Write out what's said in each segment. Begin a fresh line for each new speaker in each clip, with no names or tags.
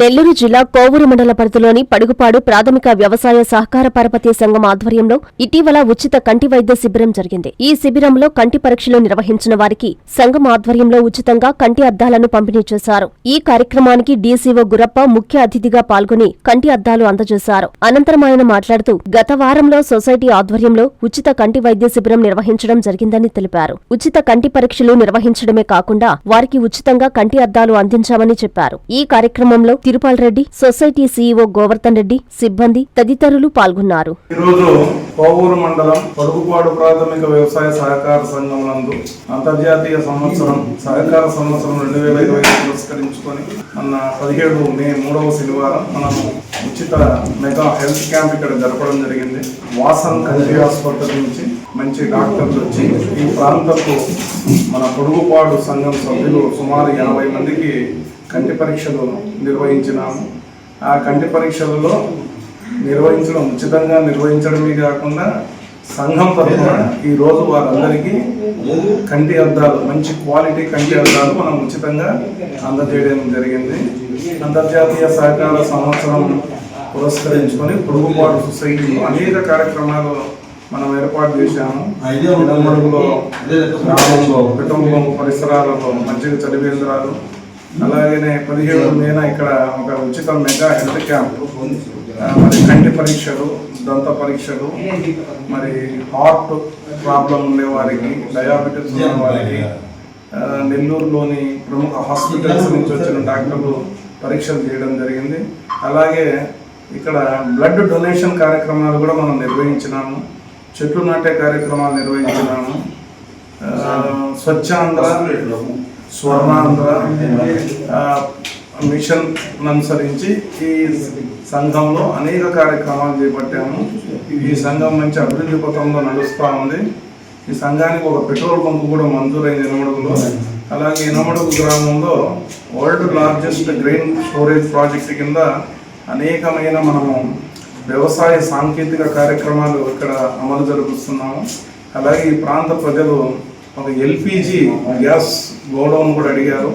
నెల్లూరు జిల్లా కోవూరు మండల పరిధిలోని పడుగుపాడు ప్రాథమిక వ్యవసాయ సహకార పరపతి సంఘం ఆధ్వర్యంలో ఇటీవల ఉచిత కంటి వైద్య శిబిరం జరిగింది. ఈ శిబిరంలో కంటి పరీక్షలు నిర్వహించిన వారికి సంఘం ఆధ్వర్యంలో ఉచితంగా కంటి అద్దాలను పంపిణీ చేశారు. ఈ కార్యక్రమానికి డీసీఓ గురప్ప ముఖ్య అతిథిగా పాల్గొని కంటి అద్దాలు అందజేశారు. అనంతరం ఆయన మాట్లాడుతూ గత వారంలో సొసైటీ ఆధ్వర్యంలో ఉచిత కంటి వైద్య శిబిరం నిర్వహించడం జరిగిందని తెలిపారు. ఉచిత కంటి పరీక్షలు నిర్వహించడమే కాకుండా వారికి ఉచితంగా కంటి అద్దాలు అందించామని చెప్పారు. ఈ కార్యక్రమంలో తిరుపాల్ రెడ్డి సొసైటీ సీఈఓ గోవర్ధన్ రెడ్డి సిబ్బంది తదితరులు పాల్గొన్నారు.
ఈరోజు కోవూరు మండలం పొడుగుపాడు ప్రాథమిక వ్యవసాయ సహకార సంఘం నందు అంతర్జాతీయ సంవత్సరం సహకార సంవత్సరం రెండు వేల ఇరవై పురస్కరించుకొని మన పదిహేడు మే మూడవ శనివారం మనము ఉచిత మెగా హెల్త్ క్యాంప్ ఇక్కడ జరపడం జరిగింది. వాసన్ కంట్రీ ఆసుపత్రి నుంచి మంచి డాక్టర్లు వచ్చి ఈ ప్రాంతపు మన పొడుగుపాడు సంఘం సభ్యులు సుమారు ఎనభై మందికి కంటి పరీక్షలు నిర్వహించినాము. ఆ కంటి పరీక్షలలో నిర్వహించడం ఉచితంగా నిర్వహించడమే కాకుండా సంఘం తరఫున ఈ రోజు వారందరికీ కంటి అద్దాలు మంచి క్వాలిటీ కంటి అద్దాలు మనం ఉచితంగా అందజేయడం జరిగింది. అంతర్జాతీయ సహకార సంవత్సరం పురస్కరించుకొని పొరుగుపాటు సొసైటీ అనేక కార్యక్రమాలు మనం ఏర్పాటు చేశాము. ఇనమడుగులో గ్రామంలో కుటుంబం పరిసరాలలో మంచిగా చలివేంద్రాలు అలాగనే పదిహేడు మేన ఇక్కడ ఒక ఉచిత మెగా హెల్త్ క్యాంప్. మరి కంటి పరీక్షలు దంత పరీక్షలు మరి హార్ట్ ప్రాబ్లం ఉండే వారికి డయాబెటీస్ ఉన్న వారికి నెల్లూరులోని ప్రముఖ హాస్పిటల్స్ నుంచి వచ్చిన డాక్టర్లు పరీక్షలు చేయడం జరిగింది. అలాగే ఇక్కడ బ్లడ్ డొనేషన్ కార్యక్రమాలు కూడా మనం నిర్వహించినాము. చెట్లు నాటే కార్యక్రమాలు నిర్వహించినాము. స్వచ్ఛాంధ్ర స్వర్ణాంధ్ర మిషన్ అనుసరించి ఈ సంఘంలో అనేక కార్యక్రమాలు చేపట్టాము. ఈ సంఘం మంచి అభివృద్ధి పథంలో నడుస్తూ ఉంది. ఈ సంఘానికి ఒక పెట్రోల్ బంక్ కూడా మంజూరైంది ఇనమడుగులో అలాగే ఇనమడుగు గ్రామంలో world largest grain storage project కింద అనేకమైన మనము వ్యవసాయ సాంకేతిక కార్యక్రమాలు ఇక్కడ అమలు జరుపుతున్నాము అలాగే ఈ ప్రాంత ప్రజలు ఒక ఎల్పిజి గ్యాస్ గోడౌన్ కూడా అడిగారు.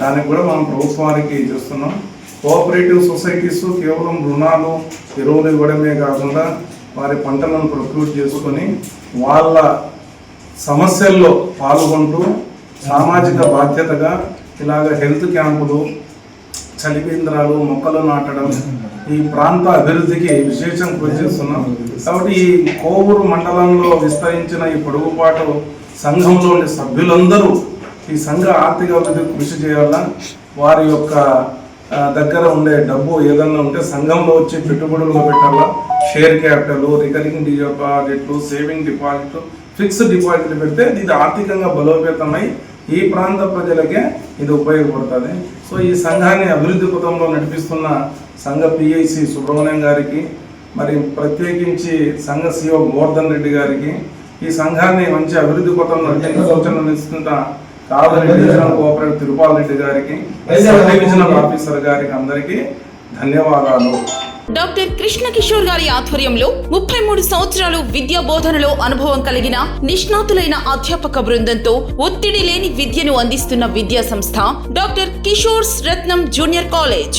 దానికి కూడా మనం ప్రభుత్వానికి చేస్తున్నాం. కోఆపరేటివ్ సొసైటీస్ కేవలం రుణాలు ఎరువులు ఇవ్వడమే కాకుండా వారి పంటలను ప్రొక్యూర్ చేసుకొని వాళ్ళ సమస్యల్లో పాల్గొంటూ సామాజిక బాధ్యతగా ఇలాగ హెల్త్ క్యాంపులు చలి కేంద్రాలు మొక్కలు నాటడం ఈ ప్రాంత అభివృద్ధికి విశేషం కృషి చేస్తున్నాం. కాబట్టి ఈ కోవూరు మండలంలో విస్తరించిన ఈ పొడుగుపాటు సంఘంలోని సభ్యులందరూ ఈ సంఘ ఆర్థిక అభివృద్ధికి కృషి చేయాల? వారి యొక్క దగ్గర ఉండే డబ్బు ఏదన్నా ఉంటే సంఘంలో వచ్చి పెట్టుబడులు పెట్టాలా? షేర్ క్యాపిటల్ రికరింగ్ డిపాజిట్లు సేవింగ్ డిపాజిట్ ఫిక్స్డ్ డిపాజిట్లు పెడితే ఇది ఆర్థికంగా బలోపేతమై ఈ ప్రాంత ప్రజలకే ఇది ఉపయోగపడుతుంది. సో ఈ సంఘాన్ని అభివృద్ధి పథంలో నడిపిస్తున్న సంఘ పిఐసి సుబ్రహ్మణ్యం గారికి మరి ప్రత్యేకించి సంఘ సిఓ గోవర్ధన్ రెడ్డి గారికి ఈ సంఘాన్ని మంచి అభివృద్ధి పథంలో నడిపించే సూచనలు ఇస్తున్న కావలి డివిజనల్ కోఆపరేటివ్ తిరుపాల్ రెడ్డి గారికి డివిజనల్ ఆఫీసర్ గారికి అందరికీ ధన్యవాదాలు.
డాక్టర్ కృష్ణ కిషోర్ గారి ఆధ్వర్యంలో ముప్పై మూడు సంవత్సరాలు విద్యా బోధనలో అనుభవం కలిగిన నిష్ణాతులైన అధ్యాపక బృందంతో ఒత్తిడి లేని విద్యను అందిస్తున్న విద్యా సంస్థ doctor Kishores Ratnam junior college.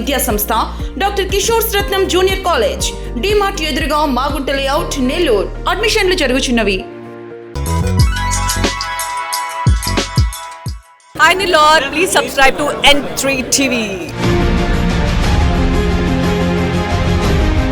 విద్యా సంస్థ doctor Kishore Ratnam junior college DMart ఎదురుగా మాగుంట లేఅవుట్ నెల్లూరు. అడ్మిషన్లు జరుగుచున్నవి.
ఐ Hi Nilor, please subscribe to N3 TV